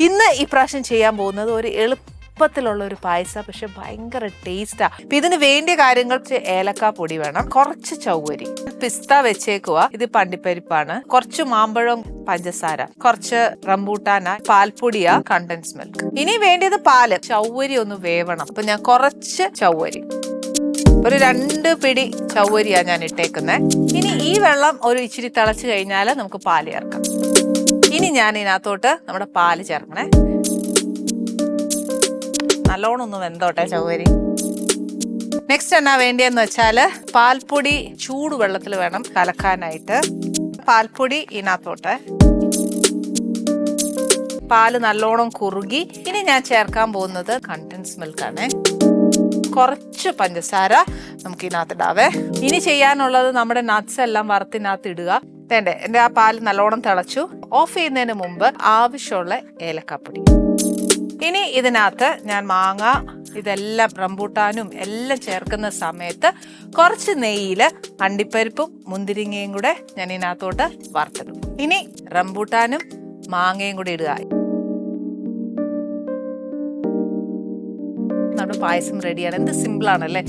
ഇന്ന് ഈ പ്രാവശ്യം ചെയ്യാൻ പോകുന്നത് ഒരു എളുപ്പത്തിലുള്ള ഒരു പായസ പക്ഷെ ഭയങ്കര ടേസ്റ്റാ അപ്പൊ ഇതിന് വേണ്ടിയ കാര്യങ്ങൾ ഏലക്കാ പൊടി വേണം കുറച്ച് ചൗവരി പിസ്ത വെച്ചേക്കുക ഇത് പണ്ടിപ്പരിപ്പാണ്. കുറച്ച് മാമ്പഴം പഞ്ചസാര കുറച്ച് റംബൂട്ടാന പാൽപ്പൊടിയ കണ്ടൻസ് മിൽക്ക് ഇനി വേണ്ടിയത് പാൽ. ചൗവരി ഒന്ന് വേവണം. അപ്പൊ ഞാൻ കുറച്ച് ചൗവരി ഒരു രണ്ട് പിടി ചൗവരിയാ ഞാൻ ഇട്ടേക്കുന്നത് ഇനി ഈ വെള്ളം ഒരു ഇച്ചിരി തിളച്ചു കഴിഞ്ഞാൽ നമുക്ക് പാൽ ചേർക്കാം. ഇനി ഞാൻ ഇതിനകത്തോട്ട് നമ്മുടെ പാൽ ചേർക്കണേ. നല്ലോണം ഒന്ന് വെന്തോട്ടെ ചൗരി നെക്സ്റ്റ് എന്നാ വേണ്ടിയെന്ന് വെച്ചാൽ പാൽപ്പൊടി ചൂടുവെള്ളത്തിൽ വേണം കലക്കാനായിട്ട്. പാൽപ്പൊടി ഇതിനകത്തോട്ടെ. പാൽ നല്ലോണം കുറുകി. ഇനി ഞാൻ ചേർക്കാൻ പോകുന്നത് കണ്ടൻസ് മിൽക്കാണ് കുറച്ച് പഞ്ചസാര നമുക്ക് ഇതിനകത്ത് ഇടാവേ ഇനി ചെയ്യാനുള്ളത് നമ്മുടെ നട്ട്സ് എല്ലാം വറുത്തിനകത്ത് ഇടുക വേണ്ടേ? എന്റെ ആ പാൽ നല്ലോണം തിളച്ചു. ഓഫ് ചെയ്യുന്നതിന് മുമ്പ് ആവശ്യമുള്ള ഏലക്കാപ്പൊടി. ഇനി ഇതിനകത്ത് ഞാൻ മാങ്ങ ഇതെല്ലാം റംബൂട്ടാനും എല്ലാം ചേർക്കുന്ന സമയത്ത് കുറച്ച് നെയ്യിൽ അണ്ടിപ്പരിപ്പും മുന്തിരിങ്ങയും കൂടെ ഞാൻ ഇതിനകത്തോട്ട് വറുത്തിടും. ഇനി റംബൂട്ടാനും മാങ്ങയും കൂടി ഇടുക. നമ്മുടെ പായസം റെഡിയാണ് എന്ത് സിമ്പിൾ ആണല്ലേ?